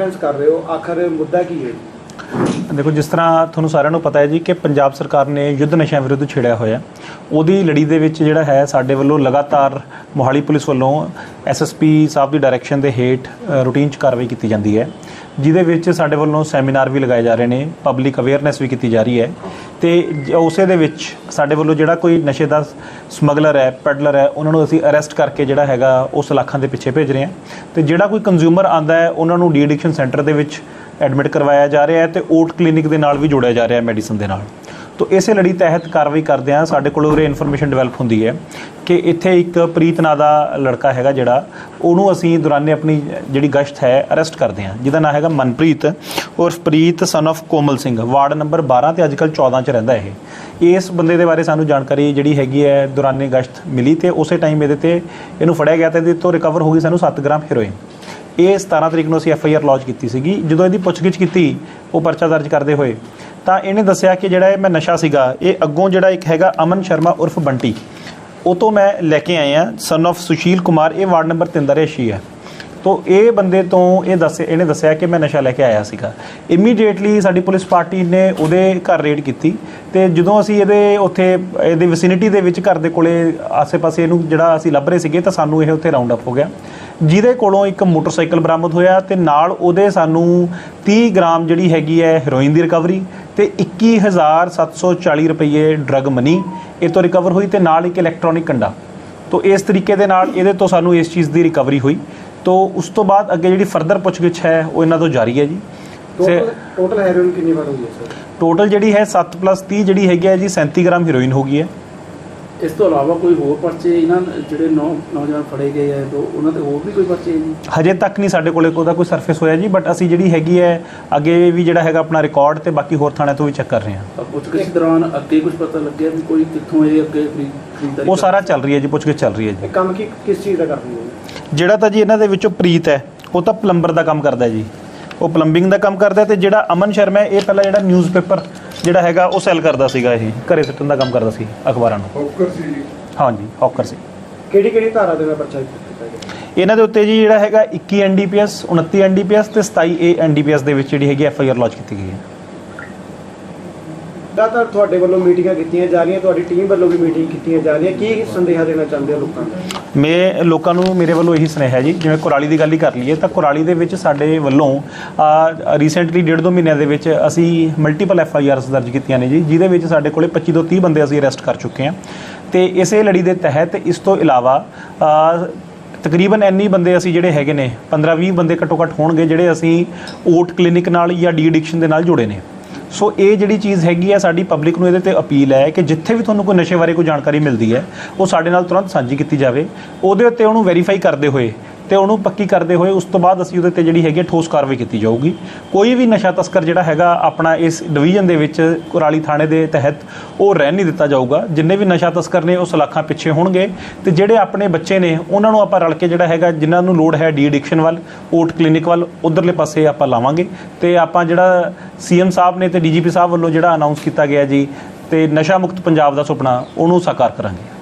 Reference ਕਰ ਰਹੇ ਹੋ? ਆਖਰ ਮੁੱਦਾ ਕੀ ਹੈ? ਦੇਖੋ, ਜਿਸ ਤਰ੍ਹਾਂ ਤੁਹਾਨੂੰ ਸਾਰਿਆਂ ਨੂੰ ਪਤਾ ਹੈ ਜੀ ਕਿ ਪੰਜਾਬ ਸਰਕਾਰ ਨੇ ਯੁੱਧ ਨਸ਼ਿਆਂ ਵਿਰੁੱਧ ਛੇੜਿਆ ਹੋਇਆ ਉਹਦੀ ਲੜੀ ਦੇ ਵਿੱਚ ਜਿਹੜਾ ਹੈ, ਸਾਡੇ ਵੱਲੋਂ ਲਗਾਤਾਰ ਮੋਹਾਲੀ ਪੁਲਿਸ ਵੱਲੋਂ ਐਸਐਸਪੀ ਸਾਹਿਬ ਦੀ ਡਾਇਰੈਕਸ਼ਨ ਦੇ ਹੇਠ ਰੂਟੀਨ ਚ ਕਾਰਵਾਈ ਕੀਤੀ ਜਾਂਦੀ ਹੈ। ਜਿਹਦੇ ਵਿੱਚ ਸਾਡੇ ਵੱਲੋਂ ਸੈਮੀਨਾਰ ਵੀ ਲਗਾਏ ਜਾ ਰਹੇ ਨੇ ਪਬਲਿਕ ਅਵੇਅਰਨੈਸ ਵੀ ਕੀਤੀ ਜਾ ਰਹੀ ਹੈ। ਤੇ ਜ- ਉਸੇ ਦੇ ਵਿੱਚ ਸਾਡੇ ਵੱਲੋਂ ਜਿਹੜਾ ਕੋਈ ਨਸ਼ੇ ਦਾ ਸਮਗਲਰ ਹੈ, ਪੈਡਲਰ ਹੈ, ਉਹਨਾਂ ਨੂੰ ਅਸੀਂ ਅਰੈਸਟ ਕਰਕੇ ਜਿਹੜਾ ਹੈਗਾ ਉਹ ਸਲਾਖਾਂ ਦੇ ਪਿੱਛੇ ਭੇਜ ਰਹੇ ਹਾਂ। ਤੇ ਜਿਹੜਾ ਕੋਈ ਕੰਜ਼ਿਊਮਰ ਆਂਦਾ ਹੈ, ਉਹਨਾਂ ਨੂੰ ਡੀ ਐਡਿਕਸ਼ਨ ਸੈਂਟਰ ਦੇ ਵਿੱਚ ਐਡਮਿਟ ਕਰਵਾਇਆ ਜਾ ਰਿਹਾ ਹੈ ਤੇ ਓਟ ਕਲੀਨਿਕ ਦੇ ਨਾਲ ਵੀ ਜੋੜਿਆ ਜਾ ਰਿਹਾ ਹੈ ਮੈਡੀਸਨ ਦੇ ਨਾਲ। ਤੋ ਇਸੇ ਲੜੀ ਤਹਿਤ ਕਾਰਵਾਈ ਕਰਦੇ ਆ ਸਾਡੇ ਕੋਲ ਉਰੇ ਇਨਫੋਰਮੇਸ਼ਨ ਡਿਵੈਲਪ ਹੁੰਦੀ ਹੈ। ਕਿ ਇੱਥੇ ਇੱਕ ਪ੍ਰੀਤ ਨਾਂ ਦਾ ਲੜਕਾ ਹੈਗਾ ਜਿਹੜਾ, ਉਹਨੂੰ ਅਸੀਂ ਦੌਰਾਨੇ ਆਪਣੀ ਜਿਹੜੀ ਗਸ਼ਤ ਹੈ, ਅਰੈਸਟ ਕਰਦੇ ਹਾਂ। ਜਿਹਦਾ ਨਾਂ ਹੈਗਾ ਮਨਪ੍ਰੀਤ ਉਰਫ Preet son of Komal Singh. Ward number 12 ਤੇ ਅੱਜਕੱਲ 14 ਚ ਰਹਿੰਦਾ ਇਹ। ਇਸ ਬੰਦੇ ਦੇ ਬਾਰੇ ਸਾਨੂੰ ਜਾਣਕਾਰੀ ਜਿਹੜੀ ਹੈਗੀ ਹੈ, ਦੌਰਾਨੇ ਗਸ਼ਤ ਮਿਲੀ ਤੇ ਉਸੇ ਟਾਈਮ ਇਹਦੇ ਤੇ ਇਹਨੂੰ ਫੜਿਆ ਗਿਆ ਤੇ ਇਹਦੇ ਤੋਂ ਰਿਕਵਰ ਹੋ ਗਈ ਸਾਨੂੰ 7 ਗ੍ਰਾਮ ਹੈਰੋਇਨ ਇਹ 17 ਤਰੀਕ ਨੂੰ ਅਸੀਂ ਐਫ ਆਈ ਆਰ ਲੌਂਚ ਕੀਤੀ ਸੀਗੀ। ਜਦੋਂ ਇਹਦੀ ਪੁੱਛਗਿੱਛ ਕੀਤੀ, ਉਹ ਪਰਚਾ ਦਰਜ ਕਰਦੇ ਹੋਏ, ਤਾਂ ਇਹਨੇ ਦੱਸਿਆ ਕਿ ਜਿਹੜਾ ਇਹ ਮੈਂ ਨਸ਼ਾ ਸੀਗਾ, ਇਹ ਅੱਗੋਂ ਜਿਹੜਾ ਇੱਕ ਹੈਗਾ ਅਮਨ ਸ਼ਰਮਾ ਉਰਫ ਬੰਟੀ। ਉਹ ਤੋਂ ਮੈਂ ਲੈ ਕੇ ਆਇਆ ਸਨ of ਸੁਸ਼ੀਲ ਕੁਮਾਰ, ਇਹ ਵਾਰਡ ਨੰਬਰ 3 ਦਾ ਰੇਸ਼ੀ ਹੈ। ਤੋ ਇਹ ਬੰਦੇ ਤੋਂ ਇਹ ਦੱਸੇ ਇਹਨੇ ਦੱਸਿਆ ਕਿ ਮੈਂ ਨਸ਼ਾ ਲੈ ਕੇ ਆਇਆ ਸੀਗਾ। ਇਮੀਡੀਏਟਲੀ ਸਾਡੀ ਪੁਲਿਸ ਪਾਰਟੀ ਨੇ ਉਹਦੇ ਘਰ ਰੇਡ ਕੀਤੀ ਤੇ ਜਦੋਂ ਅਸੀਂ ਇਹਦੇ ਉੱਥੇ, ਇਹਦੇ ਵਿਸਿਨਿਟੀ ਦੇ ਵਿੱਚ ਘਰ ਦੇ ਕੋਲੇ ਆਸੇ-ਪਾਸੇ ਇਹਨੂੰ ਜਿਹੜਾ ਅਸੀਂ ਲੱਭ ਰਹੇ ਸੀਗੇ ਤਾਂ ਸਾਨੂੰ ਇਹ ਉੱਥੇ ਰਾਉਂਡ ਅਪ ਹੋ ਗਿਆ। ਜਿਹਦੇ ਕੋਲੋਂ ਇੱਕ ਮੋਟਰਸਾਈਕਲ ਬਰਾਮਦ ਹੋਇਆ ਤੇ ਨਾਲ ਉਹਦੇ ਸਾਨੂੰ 30 ਗ੍ਰਾਮ ਜਿਹੜੀ ਹੈਗੀ ਹੈ ਹੈਰੋਇਨ ਦੀ ਰਿਕਵਰੀ ਤੇ 21740 ਰੁਪਏ ਡਰਗ ਮਨੀ ਇਹ ਤੋਂ ਰਿਕਵਰ ਹੋਈ ਤੇ ਨਾਲ ਇੱਕ ਇਲੈਕਟ੍ਰੋਨਿਕ ਕੰਡਾ। ਤੋ ਇਸ ਤਰੀਕੇ ਦੇ ਨਾਲ ਇਹਦੇ ਤੋਂ ਸਾਨੂੰ ਇਸ ਚੀਜ਼ ਦੀ ਰਿਕਵਰੀ ਹੋਈ। ਤੋ ਉਸ ਤੋਂ ਬਾਅਦ ਅੱਗੇ ਜਿਹੜੀ ਫਰਦਰ ਪੁੱਛਗਿੱਛ ਹੈ ਉਹ ਇਹਨਾਂ ਤੋਂ ਜਾਰੀ ਹੈ ਜੀ। ਟੋਟਲ ਟੋਟਲ ਹੈਰੋਇਨ ਕਿੰਨੀ ਵਾਰ ਹੋਈ ਹੈ ਸਰ ਟੋਟਲ ਜਿਹੜੀ ਹੈ 7 30 ਜਿਹੜੀ ਹੈਗੀ ਹੈ ਜੀ 37 ਗ੍ਰਾਮ ਹੈਰੋਇਨ ਹੋ ਗਈ ਹੈ। ਇਸ ਤੋਂ ਇਲਾਵਾ ਕੋਈ ਹੋਰ ਪਰਚੇ ਇਹਨਾਂ ਜਿਹੜੇ ਨੌ ਨੌਜਵਾਨ ਫੜੇ ਗਏ ਆ ਤੋਂ ਉਹਨਾਂ ਤੇ ਹੋਰ ਵੀ ਕੋਈ ਪਰਚੇ ਜੀ ਹਜੇ ਤੱਕ ਨਹੀਂ ਸਾਡੇ ਕੋਲੇ ਉਹਦਾ ਕੋਈ ਸਰਫੇਸ ਹੋਇਆ ਜੀ ਬਟ ਅਸੀਂ ਜਿਹੜੀ ਹੈਗੀ ਹੈ ਅੱਗੇ ਵੀ ਜਿਹੜਾ ਹੈਗਾ ਆਪਣਾ ਰਿਕਾਰਡ ਤੇ ਬਾਕੀ ਹੋਰ ਥਾਣਿਆਂ ਤੋਂ ਵੀ ਚੈੱਕ ਕਰ ਰਹੇ ਹਾਂ। ਪੁੱਛਗਿੱਛ ਦੌਰਾਨ ਅੱਗੇ ਕੁਝ ਪਤਾ ਲੱਗਿਆ ਵੀ ਕੋਈ ਕਿੱਥੋਂ ਇਹ ਅੱਗੇ ਖਰੀ- ਖਰੀਦਦਾਰੀ ਉਹ ਸਾਰਾ ਚੱਲ ਰਹੀ ਹੈ ਜੀ ਪੁੱਛਗਿੱਛ ਚੱਲ ਰਹੀ ਹੈ ਜੀ। ਕੰਮ ਕੀ ਕਿਸ ਚੀਜ਼ ਦਾ ਕਰਦੀ ਹੈ? ਜਿਹੜਾ ਤਾਂ ਜੀ ਇਹਨਾਂ ਦੇ ਵਿੱਚੋਂ ਪ੍ਰੀਤ ਹੈ ਉਹ ਤਾਂ ਪਲੰਬਰ ਦਾ ਕੰਮ ਕਰਦਾ ਹੈ ਜੀ। ਉਹ ਪਲੰਬਿੰਗ ਦਾ ਕੰਮ ਕਰਦਾ ਹੈ ਤੇ ਜਿਹੜਾ ਅਮਨ ਸ਼ਰਮਾ ਹੈ ਇਹ ਪਹਿਲਾਂ ਜਿਹੜਾ ਨਿਊਜ਼ਪੇਪਰ ਜਿਹੜਾ ਹੈਗਾ ਉਹ ਸੈਲ ਕਰਦਾ ਸੀਗਾ ਇਹ ਘਰੇ ਸੁੱਟਣ ਦਾ ਕੰਮ ਕਰਦਾ ਸੀ ਅਖਬਾਰਾਂ ਨੂੰ। ਹੌਕਰ ਸੀ ਜੀ। ਹਾਂਜੀ ਹੌਕਰ ਸੀ। ਕਿਹੜੀ ਕਿਹੜੀ ਧਾਰਾ ਦੇ ਨਾਲ ਪਰਚਾ ਕੀਤਾ ਗਿਆ ਇਹਨਾਂ ਦੇ ਉੱਤੇ ਜੀ ਜਿਹੜਾ ਹੈਗਾ 21 ਐਨਡੀਪੀਐਸ 29 ਐਨਡੀਪੀਐਸ ਤੇ 27 ਏ ਐਨਡੀਪੀਐਸ ਦੇ ਵਿੱਚ ਜਿਹੜੀ ਹੈਗੀ ਐਫ ਆਈ ਆਰ ਲੌਂਚ ਕੀਤੀ ਗਈ ਹੈ। ਲਗਾਤਾਰ ਤੁਹਾਡੇ ਵੱਲੋਂ ਮੀਟਿੰਗਾਂ ਕੀਤੀਆਂ ਜਾ ਰਹੀਆਂ, ਤੁਹਾਡੀ ਟੀਮ ਵੱਲੋਂ ਵੀ ਮੀਟਿੰਗ ਕੀਤੀਆਂ ਜਾ ਰਹੀਆਂ। ਕੀ ਸੰਦੇਹਾ ਦੇਣਾ ਚਾਹੁੰਦੇ ਹੋ ਲੋਕਾਂ ਨੂੰ? ਮੈਂ ਲੋਕਾਂ ਨੂੰ ਮੇਰੇ ਵੱਲੋਂ ਇਹੀ ਸੁਨੇਹਾ ਹੈ ਜੀ, ਜਿਵੇਂ ਕੁਰਾਲੀ ਦੀ ਗੱਲ ਹੀ ਕਰ ਲਈਏ, ਤਾਂ ਕੁਰਾਲੀ ਦੇ ਵਿੱਚ ਸਾਡੇ ਵੱਲੋਂ ਰੀਸੈਂਟਲੀ ਡੇਢ ਦੋ ਮਹੀਨਿਆਂ ਦੇ ਵਿੱਚ ਅਸੀਂ ਮਲਟੀਪਲ ਐਫ ਆਈ ਆਰਸ ਦਰਜ ਕੀਤੀਆਂ ਨੇ ਜੀ, ਜਿਹਦੇ ਵਿੱਚ ਸਾਡੇ ਕੋਲੇ 25 ਤੋਂ 30 ਬੰਦੇ ਅਸੀਂ ਅਰੈਸਟ ਕਰ ਚੁੱਕੇ ਹਾਂ। ਤੇ ਇਸੇ ਲੜੀ ਦੇ ਤਹਿਤ ਇਸ ਤੋਂ ਇਲਾਵਾ ਤਕਰੀਬਨ ਇੰਨੀ ਬੰਦੇ ਅਸੀਂ ਜਿਹੜੇ ਹੈਗੇ ਨੇ 15 20 ਬੰਦੇ ਘੱਟੋ ਘੱਟ ਹੋਣਗੇ, ਜਿਹੜੇ ਅਸੀਂ ਓਟ ਕਲੀਨਿਕ ਨਾਲ ਜਾਂ ਡੀ ਐਡਿਕਸ਼ਨ ਦੇ ਨਾਲ ਜੁੜੇ ਨੇ। ਸੋ ਇਹ ਜਿਹੜੀ ਚੀਜ਼ ਹੈਗੀ ਹੈ ਸਾਡੀ ਪਬਲਿਕ ਨੂੰ ਇਹਦੇ ਤੇ ਅਪੀਲ ਹੈ ਕਿ ਜਿੱਥੇ ਵੀ ਤੁਹਾਨੂੰ ਕੋਈ ਨਸ਼ੇ ਬਾਰੇ ਕੋਈ ਜਾਣਕਾਰੀ ਮਿਲਦੀ ਹੈ, ਉਹ ਸਾਡੇ ਨਾਲ ਤੁਰੰਤ ਸਾਂਝੀ ਕੀਤੀ ਜਾਵੇ। ਉਹਦੇ ਉੱਤੇ ਉਹਨੂੰ ਵੈਰੀਫਾਈ ਕਰਦੇ ਹੋਏ ਤੇ ਉਹਨੂੰ ਪੱਕੀ ਕਰਦੇ ਹੋਏ ਉਸ ਤੋਂ ਬਾਅਦ ਅਸੀਂ ਉਹਦੇ ਤੇ ਜਿਹੜੀ ਹੈਗੀ ਹੈ ਠੋਸ ਕਾਰਵਾਈ ਕੀਤੀ ਜਾਊਗੀ। ਕੋਈ ਵੀ ਨਸ਼ਾ ਤਸਕਰ ਜਿਹੜਾ ਹੈਗਾ ਆਪਣਾ ਇਸ ਡਿਵੀਜ਼ਨ ਦੇ ਵਿੱਚ ਕੁਰਾਲੀ ਥਾਣੇ ਦੇ ਤਹਿਤ ਉਹ ਰਹਿਣ ਨਹੀਂ ਦਿੱਤਾ ਜਾਊਗਾ। ਜਿੰਨੇ ਵੀ ਨਸ਼ਾ ਤਸਕਰ ਨੇ ਉਹ ਸਲਾਖਾਂ ਪਿੱਛੇ ਹੋਣਗੇ ਤੇ ਜਿਹੜੇ ਆਪਣੇ ਬੱਚੇ ਨੇ ਉਹਨਾਂ ਨੂੰ ਆਪਾਂ ਰਲ ਕੇ ਜਿਹੜਾ ਹੈਗਾ ਜਿਨ੍ਹਾਂ ਨੂੰ ਲੋੜ ਹੈ ਡੀ ਐਡਿਕਸ਼ਨ ਵੱਲ ਓਟ ਕਲੀਨਿਕ ਵੱਲ, ਉਧਰਲੇ ਪਾਸੇ ਆਪਾਂ ਲਾਵਾਂਗੇ। ਤੇ ਆਪਾਂ ਜਿਹੜਾ ਸੀਐਮ ਸਾਹਿਬ ਨੇ ਤੇ ਡੀਜੀਪੀ ਸਾਹਿਬ ਵੱਲੋਂ ਜਿਹੜਾ ਅਨਾਉਂਸ ਕੀਤਾ ਗਿਆ ਜੀ ਤੇ ਨਸ਼ਾ ਮੁਕਤ ਪੰਜਾਬ ਦਾ ਸੁਪਨਾ ਉਹਨੂੰ ਸਾਕਾਰ ਕਰਾਂਗੇ।